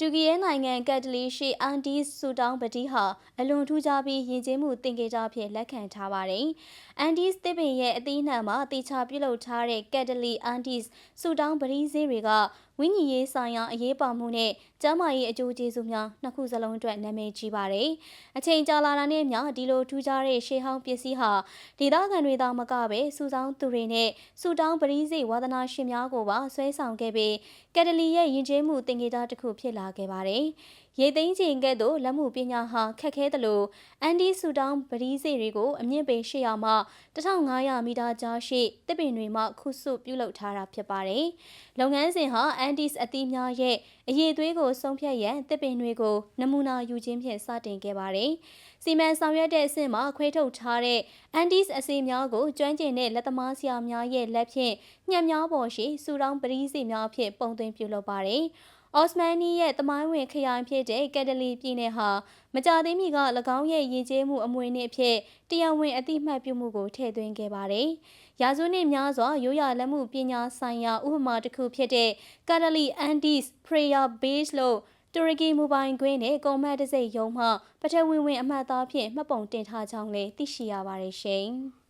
တူကီရဲ့နိုင်ငံကက်တလီရှိအန်ဒီဆူတောင်းပတိဟာအလွန်ထူးခြားပြီးယဉ်ကျေးမှုသင်္ကေတအဖြစ်လက်ခံထားပါတယ်။အန်ဒီစ်တစ်ပင်ရဲ့အသီးနှံမှာတေချာပြုလုပ်ထားတဲ့ကက်တလီအန်ဒီစ်ဆူတောင်းပတိဈေးတွေကဝိညာဉ်ရေးဆိုင်ရာအရေးပါမှုနဲ့ကျန်းမာရေးအကျိုးကျေးဇူးများနှစ်ခုစလုံးအတွက်နာမည်ကြီးပါတယ်။အချိန်ကြာလာတာနဲ့မျှဒီလိုထူးခြားတဲ့ရှေးဟောင်းပစ္စည်းဟာဒေသခံတွေသာမကပဲစူဆောင်းသူတွေနဲ့ဆူတောင်းပတိဈေးဝါသနာရှင်များကိုပါဆွဲဆောင်ခဲ့ပြီးကက်တလီရဲ့ယဉ်ကျေးမှုသင်္ကေတတစ်ခုဖြစ်လာခဲ့ပါတယ်။ရေသိမ်းချိန်ကဲ့သို့လက်မှုပညာဟာခက်ခဲသလိုအန်ဒီဆူတောင်းပတိဈေးတွေကိုအမြင့်ပေ800မှ1500မီတာကြားရှိတစ်ပင်တွေမှခုဆုပြုလုပ်ထားတာဖြစ်ပါတယ်။လုပ်ငန်းစဉ်ဟာအန်ဒီစ်အသီးများရဲ့အရေးသွေးကိုဆုံးဖြတ်ရန်တစ်ပင်တွေကိုနမူနာယူခြင်းဖြင့်စတင်ခဲ့ပါတယ်။စီမံဆောင်ရွက်တဲ့အဆင့်မှာခွဲထုတ်ထားတဲ့အန်ဒီစ်အစီများကိုကျွမ်းကျင်တဲ့လက်သမားဆရာများရဲ့လက်ဖြင့်ညံ့များပေါ်ရှိစူတောင်းပရိစီများဖြင့်ပုံသွင်းပြုလုပ်ပါတယ်။ အော့စမန်နီရဲ့တမိုင်းဝင်ခရိုင်ဖြစ်တဲ့ကက်တလီပြည်နယ်ဟာမကြသေးမီက၎င်းရဲ့ရည်ကျေးမှုအမွေနှစ်အဖြစ်တရားဝင်အတိမတ်ပြုမှုကိုထည့်သွင်းခဲ့ပါတယ်။ရာဇဝနှစ်များစွာရိုးရာလက်မှုပညာဆိုင်ရာဥပမာတစ်ခုဖြစ်တဲ့ကက်တလီအန်ဒီစ်ပရေယာဘေးစ်လို့တူရကီမိုဘိုင်းကွင်းနဲ့ကွန်မတ်တစိတ်ရုံးမှပထဝီဝင်အမှတ်အသားဖြင့်မှတ်ပုံတင်ထားကြောင်းလည်းသိရှိရပါတယ်ရှင်။